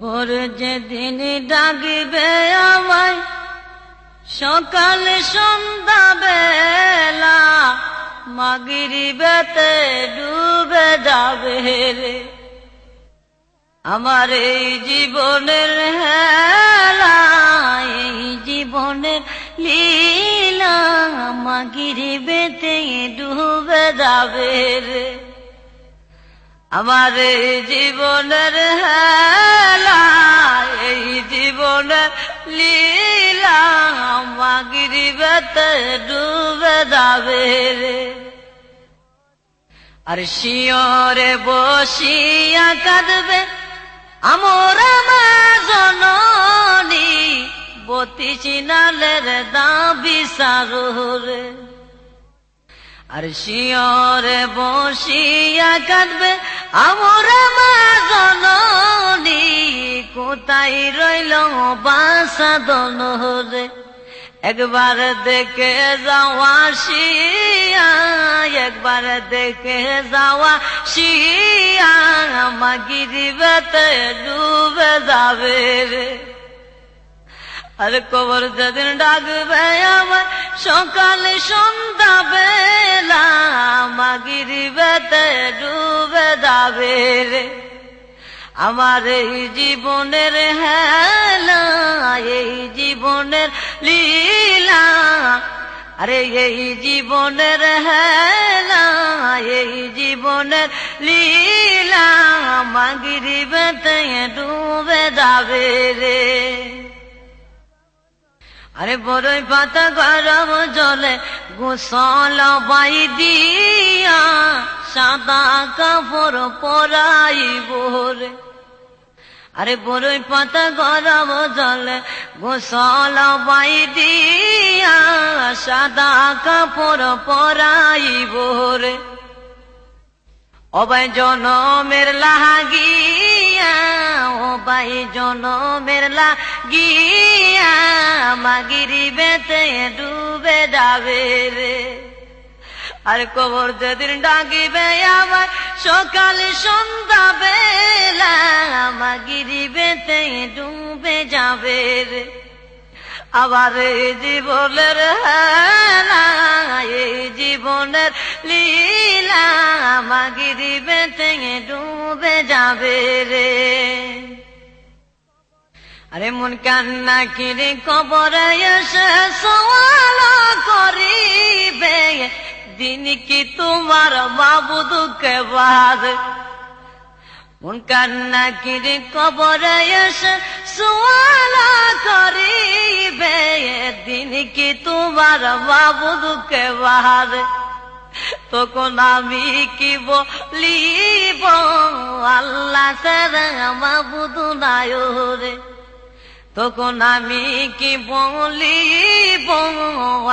কবর যেদিন ডাকবে আমায়, সকাল সন্ধ্যা বেলা, মাগিরি বেতে ডুবে যাবে রে। আমার এই জীবনের হেলা, এই জীবনের লীলা, মাগিরি বেতে ডুবে যাবে রে। আমার এই জীবনের হেলা এই জীবনের লীলা মাগিরি বেতে ডুবে যাবে রে। আর শিয়রে বসিয়া কাঁদবে আমর জননী, বতি চিনালের দাবি সারোরে আর শিয়রে বসিয়া কাঁদবে আমর জননী, কোথায় রইল বাসা দনরে একবার দেখে যাওয়া শিয়া একবার দেখে যাওয়া শিয়া মাগিরি বেতে ডুবে যাবে রে। আর কবর যেদিন ডাকবে আমার সকালে সন্ধ্যা বেলা মাগিরি বেতে ডুবে যাবে রে। আমার এই জীবনের হেলা, এই জীবনের লীলা, আরে এই জীবনের হেলা, এই জীবনের লীলা মাগিরি বেতে ডুবে যাবে রে। আরে বড়ই পাতা গরম জলে গোসল বাই দিয়া সাদা কাপড় পরাইব রে। আরে বড়ই পাতা গরম জলে গোসল বাই দিয়া সাদা কাপড় পরাইব রে। অবাই জনমের লাগিয়া অবাই জনমের লাগিয়া, মাগিরি বেতে ডুবে যাবে রে। আর কবর যেদিন ডাকিবে আবার সকালে সন্ধ্যা বেলা, মাগিরি বেতে ডুবে যাবে রে। আবার জীবনের হেলা যাবে রে। আরে মন কান্না কিরে, কবরে এসে সওয়াল করিবে। দিন কি তোমার বাবু দুঃখে বাদ? মন কান্না কিরে, কবরে এসে সওয়াল করিবে। দিন কি তোমার বাবু দুঃখে বাদ? তখন আমি কি বলিব? আল্লাহ বাবুদু নাই রে তখন আমি কি বলিব?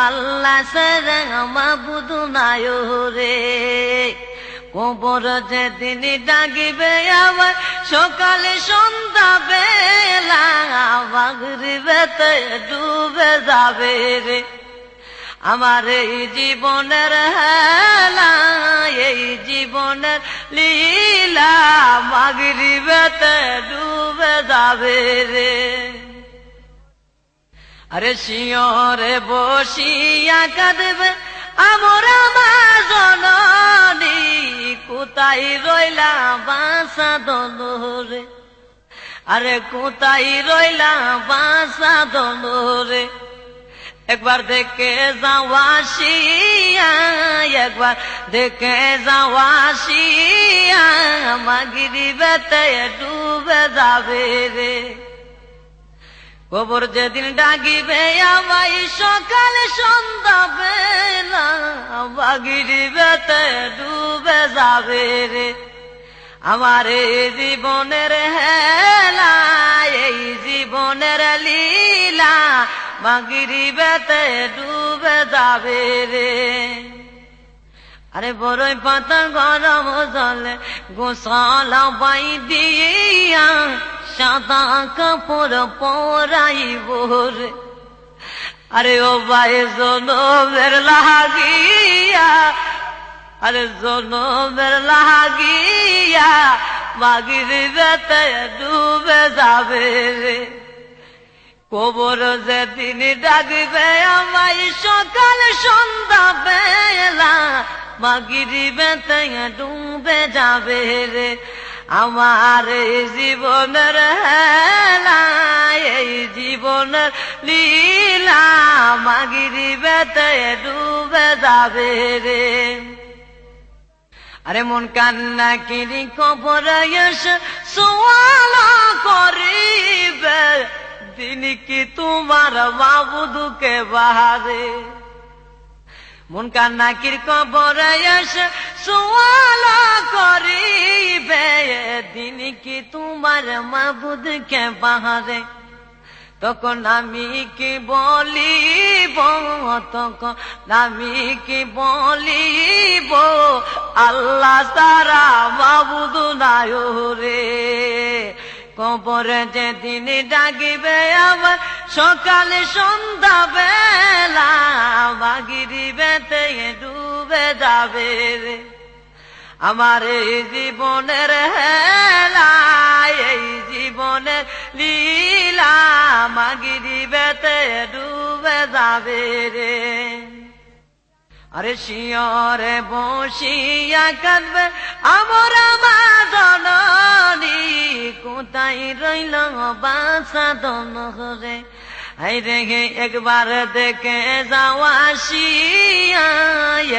আল্লাহ বাবুদু নাই রে কবর যেদিন ডাকিবে আবার সকালে সন্ধ্যা বেলা বাগরি বেতে ডুবে যাবে রে। আমার এই জীবনের জীবনের লীলা মাগরি বেতে ডুবে যাবে রে। আরে শিয়রে বসিয়া কাঁদবে আমরা মা জননী, কোথায় রইলা বাসা দনরে আরে কোথায় রইলা বাসা দনরে একবার দেখে যাওয়া শিয়া একবার দেখে যাওয়া শিয়া মাগিরি বেতে ডুবে যাবে রে। কবর যেদিন ডাকিবে আমাই সকালে সন্ধ্যা বেলা বাগিরি বেতে ডুবে যাবে রে। আমার জীবনের হেলা মাগিরি বেতে ডুবে যাবে রে। আরে বড়ই পাতা গরম জলে গোসালা বাই দিয়া সাদা কাপড় পরাইব রে। আরে ও ভাই জনমের লাগিয়া, আরে জনমের লাগিয়া মাগরিবেতে ডুবে যাবে রে। কবর যেদিন ডাকবে, আমায় সকাল সন্ধ্যা বেলা মাগরিবেতে ডুবে যাবে রে। আমার এই জীবনের হেলা, এই জীবনের লীলা মাগরিবেতে ডুবে যাবে রে। আরে মন কান্না কিনি কবর সোয়াল করিবে। দিন কি তোমার বাবুদুকে বাহারে মন কান্না কির কবর এসে সোয়াল করিবে দিন কি তোমার মাবুদকে বাহারে তখন আমি কি বলিব তখন আমি কি বলিব আল্লাহ তারা বাবুদু নাই রে কবরে যেদিন ডাকিবে আবার, সকালে সন্ধ্যা বেলা বাগিরিবেতে ডুবে যাবে রে। আমার এই জীবনের হেলা, এই জীবনের লীলা মাগিরিবেতে ডুবে যাবে রে। আরে শিয়রে বসিয়া কাঁদবে, আমরা মা জননী কোথায় রইল বাসা দন রে আই রেগে একবার দেখে যাওয়া শিয়া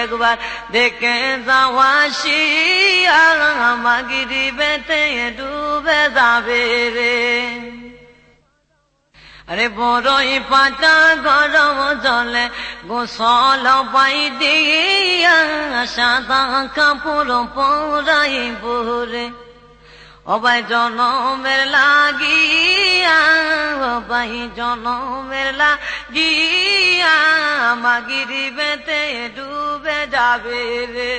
একবার দেখে যাওয়া শিয়া মাগিরি বেতে ডুবে যাবে রে। আরে বড়ই পাতা গরম জলে গোসল পাই দিয়া, সাদা কাপড় পরাই বরে অবাই জনমের লাগিয়া, অবাই জনমের লাগিয়া, মাগিরি বেতে ডুবে যাবে রে।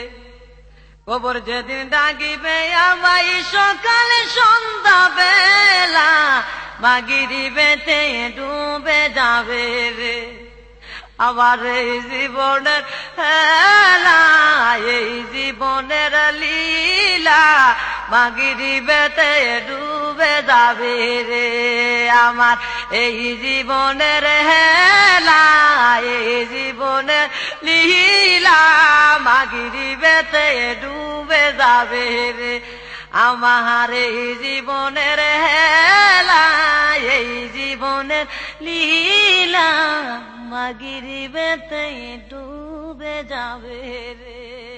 কবর যেদিন ডাকিবে আমাই সকালে সন্ধ্যা বেলা, মাগিরি বেতে ডুবে যাবে রে। আবার এই জীবনের হেলা, এই জীবনের লীলা মাগিরি বেতে ডুবে যাবে রে আমার। এই জীবনের হেলা, এই জীবনের লীলা মাগিরি বেতে ডুবে যাবে রে আমার। এই জীবনের হেলা, এই জীবনের লীলা মাগিরি বেতে ডুবে যাবে রে।